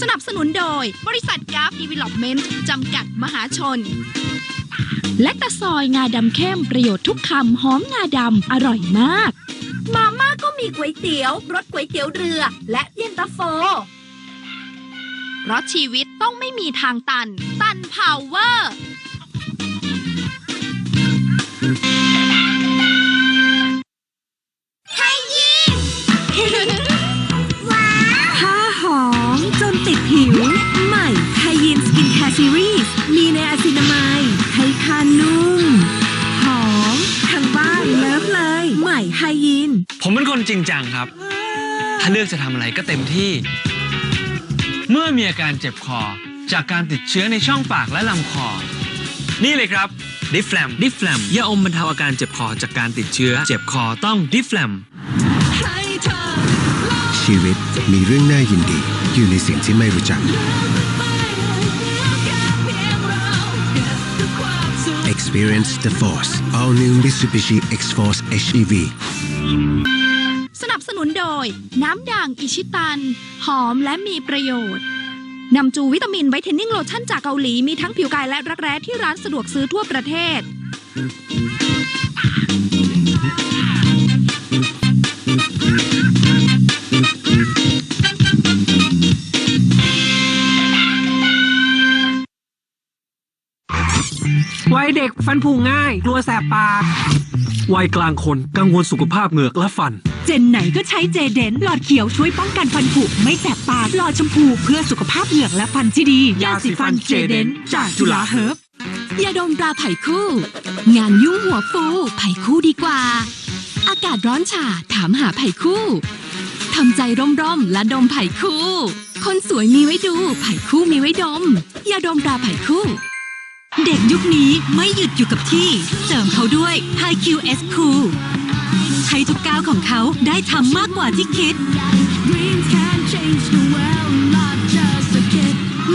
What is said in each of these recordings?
สนับสนุนโดยบริษัทกราฟดีเวล็อปเมนต์จำกัดมหาชน และตะซอยงาดำเข้มประโยชน์ทุกคำหอมงาดำอร่อยมาก มาม่าก็มีก๋วยเตี๋ยวรสก๋วยเตี๋ยวเรือ และเย็นตาโฟ เพราะชีวิตต้องไม่มีทางตัน ตันพาวเวอร์ มีในอะซินามายให้ทานนุ่ม หอมทั้งบ้านเลิฟเลย ใหม่ไทยิน ผมเป็นคนจริงจังครับ ถ้าเลือกจะทำอะไรก็เต็มที่ เมื่อมีอาการเจ็บคอ จากการติดเชื้อในช่องปากและลำคอ นี่เลยครับดิฟแฟมดิฟแฟมยาอมบรรเทาอาการเจ็บคอจากการติดเชื้อ เจ็บคอต้องดิฟแฟมชีวิตมีเรื่องน่ายินดี อยู่ในสิ่งที่ไม่รู้จัก Experience the Force All New Mitsubishi X-Force HEV สนับสนุนโดย น้ำด่างอิชิตัน หอมและมีประโยชน์นำจูวิตามินไวท์เทนนิ่งโลชั่นจากเกาหลี มีทั้งผิวกายและรักแร้ที่ร้านสะดวกซื้อทั่วประเทศ ด็กฟันผุง่าย กลัวแสบปากวัยกลางคนกังวลสุขภาพเหงือกและฟัน เจนไหนก็ใช้เจเดนหลอดเขียวช่วยป้องกันฟันผุไม่แสบปากหลอดชมพูเพื่อสุขภาพเหงือกและฟันที่ดี ยาสีฟันเจเดนจากจุฬาเฮิร์บยาดมตราไผ่คู่ งานยุ่งหัวฟูไผ่คู่ดีกว่า อากาศร้อนฉาถามหาไผ่คู่ทำใจร่มๆและดมไผ่คู่ คนสวยมีไว้ดูไผ่คู่มีไว้ดมยาดมตราไผ่คู่ เด็กยุคนี้ไม่หยุดอยู่กับที่ เสริมเขาด้วย High QS Cool ให้ทุกก้าวของเขาได้ทำมากกว่าที่คิด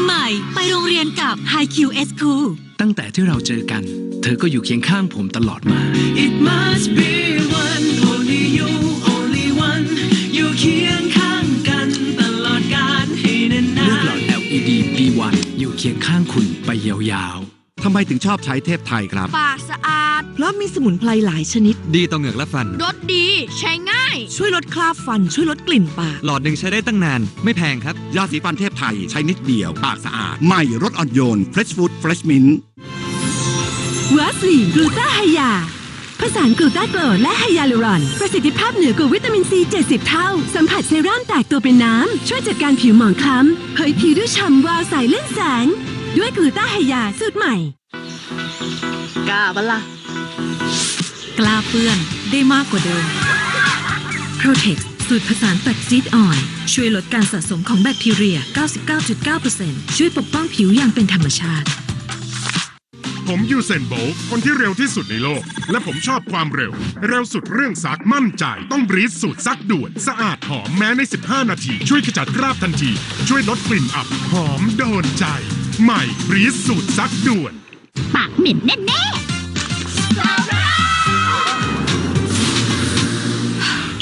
ใหม่ไปโรงเรียนกับ High QS Cool ตั้งแต่ที่เราเจอกัน เธอก็อยู่เคียงข้างผมตลอดมา It must be one only you only one อยู่เคียงข้างกันตลอดกาลให้นานๆเลือกหลอด LED B1 อยู่เคียงข้างคุณไปยาวๆ ทำไมถึงชอบใช้เทพไทยครับ ปากสะอาด เพราะมีสมุนไพรหลายชนิด ดีต่อเหงือกและฟัน รสดี ใช้ง่าย ช่วยลดคราบฟัน ช่วยลดกลิ่นปาก หลอดหนึ่งใช้ได้ตั้งนาน ไม่แพงครับ ยาสีฟันเทพไทยใช้นิดเดียว ปากสะอาด ใหม่รสอ่อนโยน Fresh Food Fresh Mint วัสลีนกลูตาไฮยาผสานกลูตาโกรดและไฮยาลูรอน ประสิทธิภาพเหนือกว่าวิตามินซี 70 เท่า สัมผัสเซรั่มแตกตัวเป็นน้ำ ช่วยจัดการผิวหมองคล้ำเผยผิวด้วยฉ่ำวาวใสเล่นแสง ด้วยกลูตาไฮยาสูตรใหม่ กล้าบัลล่ะ กล้าเปื้อนได้มากกว่าเดิม Protex สูตรผสานแฟกซีดออยล์ช่วยลดการสะสมของแบคทีเรีย 99.9%ช่วยปกป้องผิวอย่างเป็นธรรมชาติ ผมยูเซนโบลต์คนที่เร็วที่สุดในโลก และผมชอบความเร็ว เร็วสุดเรื่องซักมั่นใจ ต้องบรีสสูตรซักด่วน สะอาดหอมแม้ใน 15 นาที ช่วยขจัดคราบทันที ช่วยลดกลิ่นอับหอมโดนใจ ใหม่บรีสสูตรซักด่วน ปากเหม็นแน่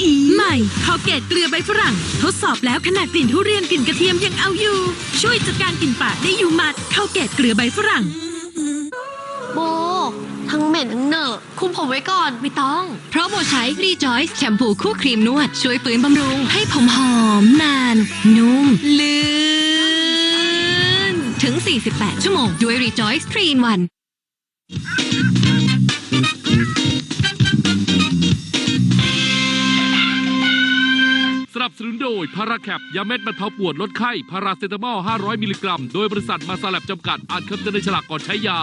อีใหม่ข้าวเกตเกลือใบฝรั่ง ทดสอบแล้วขนาดกลิ่นทุเรียนกลิ่นกระเทียมยังเอาอยู่ ช่วยจัดการกลิ่นปากได้อยู่หมัดข้าวเกตเกลือใบฝรั่ง โบ ทั้งเหม็นทั้งเหนอะคุมผมไว้ก่อนไม่ต้อง เพราะโบใช้รีจอยส์แชมพูคู่ครีมนวด ช่วยฟื้นบำรุง ให้ผมหอมนาน นุ่มลื่น ถึง 48 ชั่วโมง ด้วย Rejoice 3 in 1 นับสนุนโดยพาราแคปยาเม็ดบรรเทาปวดลดไข้พาราเซตามอล 500 มิลลิกรัม โดยบริษัทมาสลับจำกัด อ่านคำเตือนในฉลากก่อนใช้ยา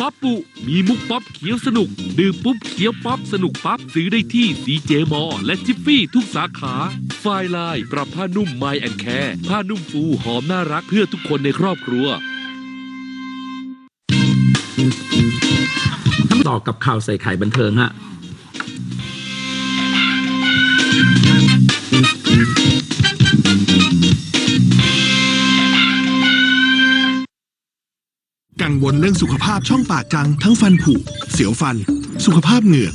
ป๊อปปุ มีมุกป๊อปเขียวสนุก ดื่มปุ๊บเขียวป๊อปสนุกปั๊บซื้อได้ที่ดีเจมอ และจิฟฟี่ทุกสาขา ไฟลายปรับผ้านุ่มไมแอนแคร์ผ้านุ่มฟูหอมน่ารักเพื่อทุกคนในครอบครัวต่อกับข่าวใส่ไข่บันเทิงฮะ กังวลเรื่องสุขภาพช่องปากจัง ทั้งฟันผุ เสียวฟัน สุขภาพเหงือก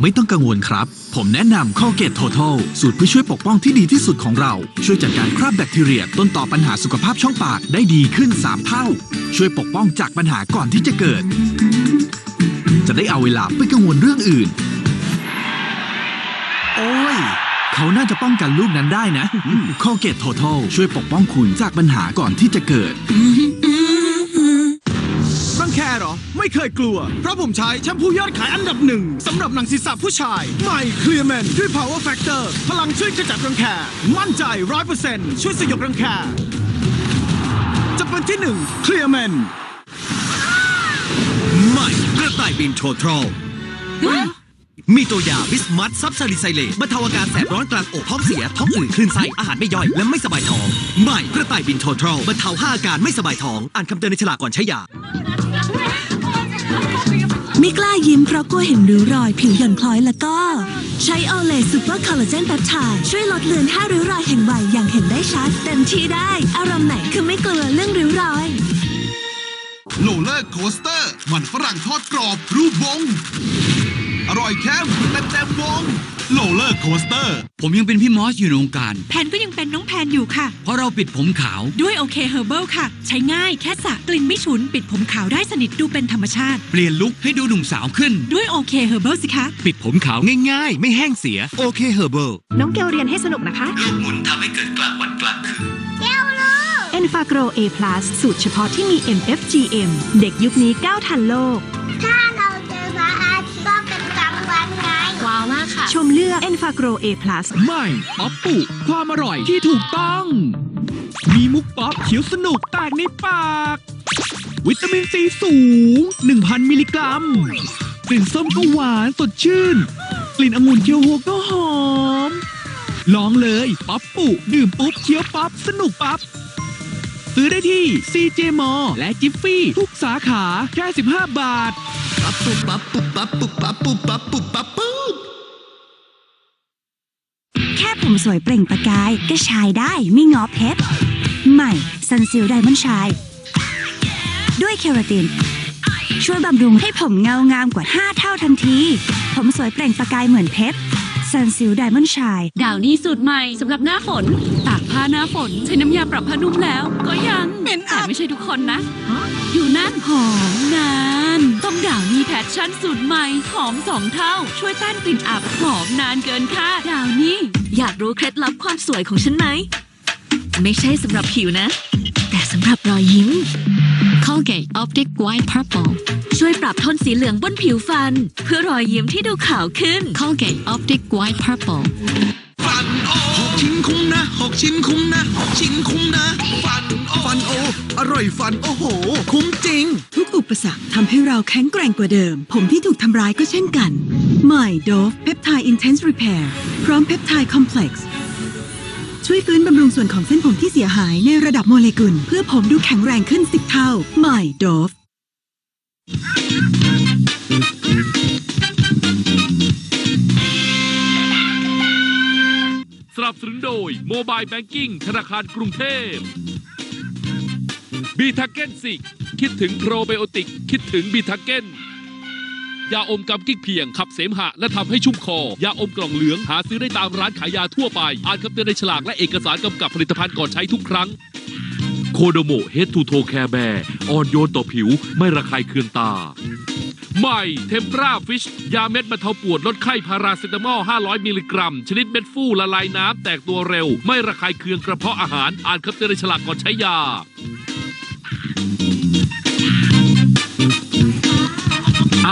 ไม่ต้องกังวลครับ ผมแนะนำ Colgate Total สูตรเพื่อช่วยปกป้องที่ดีที่สุดของเรา ช่วยจัดการคราบแบคทีเรีย ต้นต่อปัญหาสุขภาพช่องปากได้ดีขึ้น 3 เท่า ช่วยปกป้องจากปัญหาก่อนที่จะเกิด จะได้เอาเวลาไปกังวลเรื่องอื่น เขาน่าจะป้องกันลูกนั้นได้นะ Colgate Total ช่วยปกป้องคุณจากปัญหาก่อนที่จะเกิดรังแคเหรอ ไม่เคยกลัว เพราะผมใช้แชมพูยอดขายอันดับหนึ่งสำหรับหนังศีรษะผู้ชาย ใหม่เคลียร์แมนด้วย power factor พลังช่วยขจัดรังแค มั่นใจร้อยเปอร์เซ็นต์ช่วยสยบรังแค จะเป็นที่หนึ่งเคลียร์แมนใหม่กระต่ายบินโททรอล มีตัวยาบิสมัตซับซาลิไซเลตบรรเทาอาการแสบร้อนกลางอกท้องเสีย ท้องอืดคลื่นไส้อาหารไม่ย่อย และไม่สบายท้อง ใหม่กระต่ายบินโททรอลบรรเทาห้าอาการไม่สบายท้อง อ่านคำเตือนในฉลากก่อนใช้ยา ไม่กล้ายิ้มเพราะกลัวเห็นริ้วรอยผิวหย่อนคล้อยแล้วก็ ใช้ออเลซูเปอร์คอลลาเจนแปปไทด์ช่วยลดเลือนห้าริ้วรอยแห่งวัยอย่างเห็นได้ชัด เต็มที่ได้ อารมณ์ไหนคือไม่กลัวเรื่องริ้วรอยโลเลอร์โคสเตอร์ มันฝรั่งทอดกรอบรูปวง อร่อยแค่เต็มเต็มวงโลเลอร์โคสเตอร์ ผมยังเป็นพี่มอสอยู่ในวงการ แพนก็ยังเป็นน้องแพนอยู่ค่ะ เพราะเราปิดผมขาว ด้วยโอเคเฮอร์เบิลค่ะ ใช้ง่ายแค่สระกลิ่นไม่ฉุน ปิดผมขาวได้สนิทดูเป็นธรรมชาติ เปลี่ยนลุคให้ดูหนุ่มสาวขึ้น ด้วยโอเคเฮอร์เบิลสิคะ ปิดผมขาวง่ายๆ ไม่แห้งเสียโอเคเฮอร์เบิลน้องเกลเรียนให้สนุกนะคะหมุนทำให้เกิดกลางวันกลางคืน e n f a g r o A+ สูตรเฉพาะที่มี MFGM เด็กยุคนี้ก้าวทันโลกาวมากค่ะชมเลือก e n f a g r o A+ ใหม่ป๊อปปุความอร่อยที่ถูกต้อง มีมุกป๊อปเขียวสนุกแตกในปาก วิตามินซีสูง 1,000 มิลลิกรัม กลิ่นส้มก็หวานสดชื่น กลิ่นองุ่นเคียวโฮก็หอม ลองเลยป๊อปปุดื่มปุ๊บเคี้ยวปั๊บสนุกปั๊บซื้อได้ที่ CJ m a l l และจิฟฟี่ทุกสาขาแค่15 บาท ปั๊บปุ๊บปั๊บปุ๊บปั๊บปุ๊บปั๊บปุ๊บปั๊บปุ๊บปั๊บปุ๊บ แค่ ผมสวยเปล่งประกายก็ชายได้ไม่งอเพชร ใหม่ซันซิลไดมอนชาย ด้วยเคราติน ช่วยบำรุงให้ผมเงางามกว่า 5 เท่าทันที ผมสวยเปล่งประกายเหมือนเพชรซันซิลไดมอนชายดาวนี่สูตรใหม่สำหรับหน้าฝน ตากผ้าหน้าฝน ใช้น้ำยาปรับผ้านุ่มแล้ว ก็ยัง แต่ไม่ใช่ทุกคนนะ อยู่นั่นหอมนาน ต้องดาวนี่แพชชั่นสูตรใหม่ หอมสองเท่า ช่วยต้านกลิ่นอับหอมนานเกินค่าดาวนี่อยากรู้เคล็ดลับความสวยของฉันไหม ไม่ใช่สำหรับผิวนะ แต่สำหรับรอยยิ้ม Colgate Optic White Purple ช่วยปรับโทนสีเหลืองบนผิวฟัน เพื่อรอยยิ้มที่ดูขาวขึ้น Colgate Optic White Purple ฟันโอหกชิ้นคุ้มนะหกชิ้นคุ้มนะหกชิ้นคุ้ม อร่อยฟัน โอ้โห คุ้มจริง ทุกอุปสรรคทำให้เราแข็งแกร่งกว่าเดิม ผมที่ถูกทำร้ายก็เช่นกันใหม่ Dove Peptide Intense Repair พร้อม Peptide Complex ช่วยฟื้นบำรุงส่วนของเส้นผมที่เสียหายในระดับโมเลกุล เพื่อผมดูแข็งแรงขึ้น10เท่าใหม่ Dove สนับสนุนโดยโมบายแบงกิ้งธนาคารกรุงเทพ บีทักเก้นสิคิดถึงโปรไบโอติก คิดถึงบีทักเก้นยาอมกำกิ๊กเพียง ขับเสมหะ และทำให้ชุ่มคอ ยาอมกล่องเหลือง หาซื้อได้ตามร้านขายยาทั่วไป อ่านคำเตือนในฉลากและเอกสารกำกับผลิตภัณฑ์ก่อนใช้ทุกครั้ง โคโดโมเฮดทูโทแคร์แบร์อ่อนโยนต่อผิวไม่ระคายเคืองตา ใหม่เทมปราฟิช ยาเม็ดบรรเทาปวดลดไข้พาราเซตามอล 500 มิลลิกรัม ชนิดเม็ดฟูละลายน้ำแตกตัวเร็ว ไม่ระคายเคืองกระเพาะอาหาร อ่านคำเตือนในฉลากก่อนใช้ยา